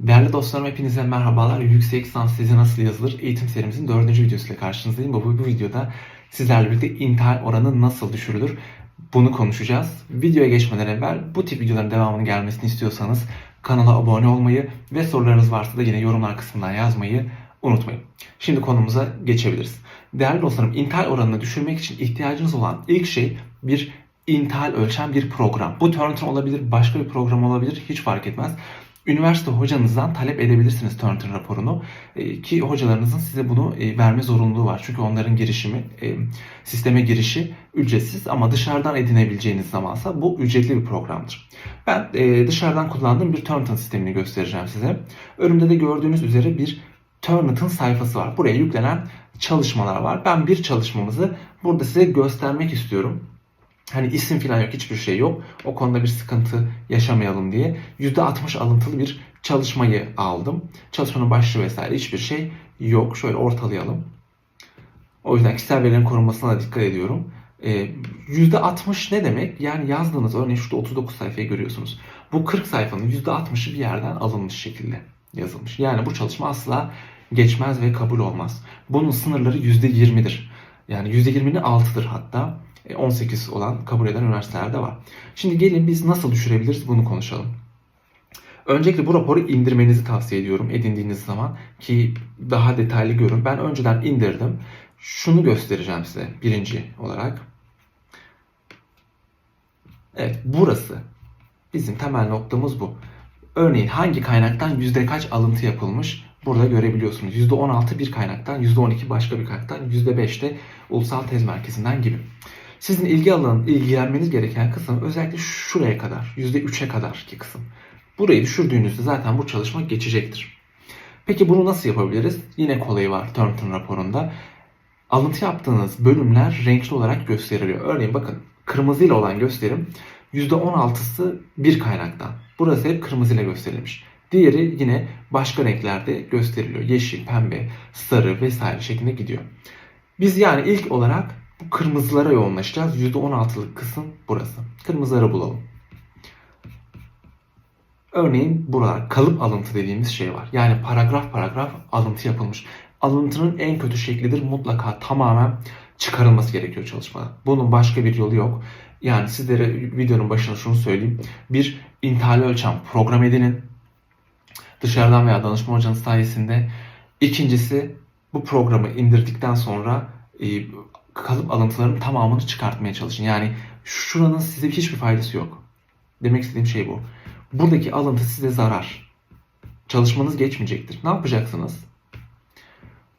Değerli dostlarım hepinize merhabalar. Yüksek lisans tezi nasıl yazılır eğitim serimizin dördüncü videosuyla karşınızdayım. Bu, bu videoda sizlerle birlikte intihal oranı nasıl düşürülür bunu konuşacağız. Videoya geçmeden evvel bu tip videoların devamının gelmesini istiyorsanız kanala abone olmayı ve sorularınız varsa da yine yorumlar kısmından yazmayı unutmayın. Şimdi konumuza geçebiliriz. Değerli dostlarım intihal oranını düşürmek için ihtiyacınız olan ilk şey bir intihal ölçen bir program. Bu Turnitin olabilir, başka bir program olabilir hiç fark etmez. Üniversite hocanızdan talep edebilirsiniz Turnitin raporunu E, ki hocalarınızın size bunu e, verme zorunluluğu var. Çünkü onların girişimi, e, sisteme girişi ücretsiz ama dışarıdan edinebileceğiniz zamansa bu ücretli bir programdır. Ben e, dışarıdan kullandığım bir Turnitin sistemini göstereceğim size. Önümde de gördüğünüz üzere bir Turnitin sayfası var. Buraya yüklenen çalışmalar var. Ben bir çalışmamızı burada size göstermek istiyorum. Hani isim falan yok, hiçbir şey yok. O konuda bir sıkıntı yaşamayalım diye %60 alıntılı bir çalışmayı aldım. Çalışmanın başlığı vesaire hiçbir şey yok. Şöyle ortalayalım. O yüzden kişisel verilerin korunmasına da dikkat ediyorum. Ee, %60 ne demek? Yani yazdığınız örneğin şurada 39 sayfayı görüyorsunuz. Bu 40 sayfanın %60'ı bir yerden alınmış şekilde yazılmış. Yani bu çalışma asla geçmez ve kabul olmaz. Bunun sınırları %20'dir. Yani %20'nin altıdır hatta. 18 olan kabul eden üniversitelerde var. Şimdi gelin biz nasıl düşürebiliriz bunu konuşalım. Öncelikle bu raporu indirmenizi tavsiye ediyorum edindiğiniz zaman ki daha detaylı görün. Ben önceden indirdim. Şunu göstereceğim size birinci olarak. Evet burası. Bizim temel noktamız bu. Örneğin hangi kaynaktan yüzde kaç alıntı yapılmış burada görebiliyorsunuz. %16 bir kaynaktan, %12 başka bir kaynaktan, %5 de ulusal tez merkezinden gibi. Sizin ilgi alanı, ilgilenmeniz gereken kısım özellikle şuraya kadar, %3'e kadar ki kısım. Burayı düşürdüğünüzde zaten bu çalışma geçecektir. Peki bunu nasıl yapabiliriz? Yine kolayı var Turnitin raporunda. Alıntı yaptığınız bölümler renkli olarak gösteriliyor. Örneğin bakın kırmızıyla olan gösterim %16'sı bir kaynaktan. Burası hep kırmızıyla gösterilmiş. Diğeri yine başka renklerde gösteriliyor. Yeşil, pembe, sarı vesaire şeklinde gidiyor. Biz yani ilk olarak bu kırmızılara yoğunlaşacağız. %16'lık kısım burası. Kırmızıları bulalım. Örneğin burada kalıp alıntı dediğimiz şey var. Yani paragraf paragraf alıntı yapılmış. Alıntının en kötü şeklidir. Mutlaka tamamen çıkarılması gerekiyor çalışmada. Bunun başka bir yolu yok. Yani sizlere videonun başına şunu söyleyeyim. Bir intihali ölçen program edinin. Dışarıdan veya danışma hocanız sayesinde. İkincisi bu programı indirdikten sonra e, kalıp alıntılarının tamamını çıkartmaya çalışın. Yani şuranın size hiçbir faydası yok. Demek istediğim şey bu. Buradaki alıntı size zarar. Çalışmanız geçmeyecektir. Ne yapacaksınız?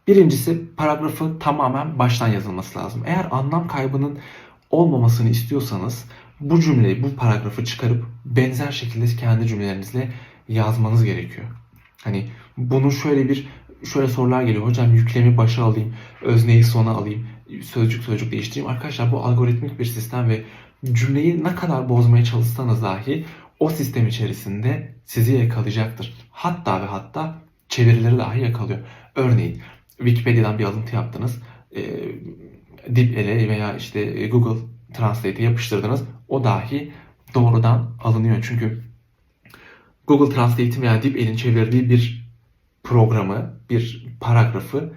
Birincisi paragrafı tamamen baştan yazılması lazım. Eğer anlam kaybının olmamasını istiyorsanız bu cümleyi, bu paragrafı çıkarıp benzer şekilde kendi cümlelerinizle yazmanız gerekiyor. Hani bunu şöyle bir şöyle sorular geliyor. Hocam yüklemi başa alayım, özneyi sona alayım, sözcük sözcük değiştireyim. Arkadaşlar bu algoritmik bir sistem ve cümleyi ne kadar bozmaya çalışsanız dahi o sistem içerisinde sizi yakalayacaktır. Hatta ve hatta çevirileri dahi yakalıyor. Örneğin Wikipedia'dan bir alıntı yaptınız. E, DeepL'e veya işte Google Translate'e yapıştırdınız. O dahi doğrudan alınıyor. Çünkü Google Translate'in veya DeepL'in çevirdiği bir programı, bir paragrafı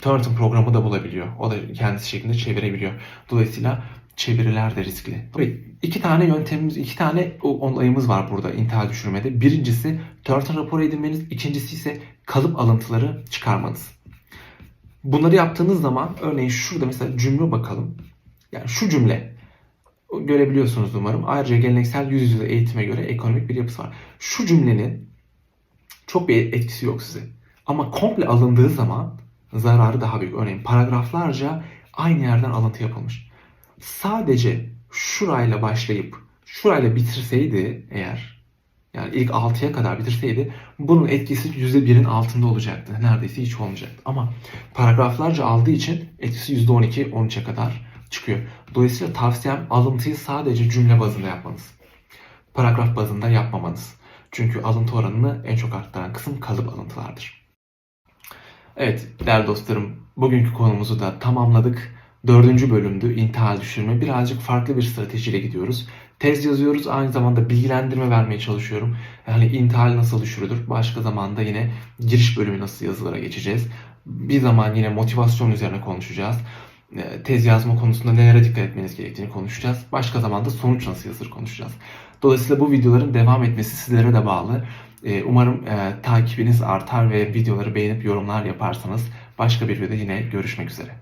Turnitin programı da bulabiliyor. O da kendisi şeklinde çevirebiliyor. Dolayısıyla çeviriler de riskli. Evet, iki tane yöntemimiz, iki tane olayımız var burada intihal düşürmede. Birincisi Turnitin raporu edinmeniz, ikincisi ise kalıp alıntıları çıkarmanız. Bunları yaptığınız zaman örneğin şurada mesela cümle bakalım. Yani şu cümle görebiliyorsunuz umarım. Ayrıca geleneksel yüz yüze eğitime göre ekonomik bir yapısı var. Şu cümlenin çok bir etkisi yok size. Ama komple alındığı zaman zararı daha büyük. Örneğin paragraflarca aynı yerden alıntı yapılmış. Sadece şurayla başlayıp şurayla bitirseydi eğer yani ilk 6'ya kadar bitirseydi bunun etkisi %1'in altında olacaktı. Neredeyse hiç olmayacaktı. Ama paragraflarca aldığı için etkisi %12, 13'e kadar çıkıyor. Dolayısıyla tavsiyem alıntıyı sadece cümle bazında yapmanız. Paragraf bazında yapmamanız. Çünkü alıntı oranını en çok arttıran kısım kalıp alıntılardır. Evet değerli dostlarım bugünkü konumuzu da tamamladık. Dördüncü bölümdü intihal düşürme. Birazcık farklı bir stratejiyle gidiyoruz. Tez yazıyoruz aynı zamanda bilgilendirme vermeye çalışıyorum. Yani intihal nasıl düşürülür? Başka zamanda yine giriş bölümü nasıl yazılara geçeceğiz. Bir zaman yine motivasyon üzerine konuşacağız. Ee, Tez yazma konusunda nelere dikkat etmeniz gerektiğini konuşacağız. Başka zamanda sonuç nasıl yazılır konuşacağız. Dolayısıyla bu videoların devam etmesi sizlere de bağlı. Ee, Umarım e, takibiniz artar ve videoları beğenip yorumlar yaparsanız başka bir videoda yine görüşmek üzere.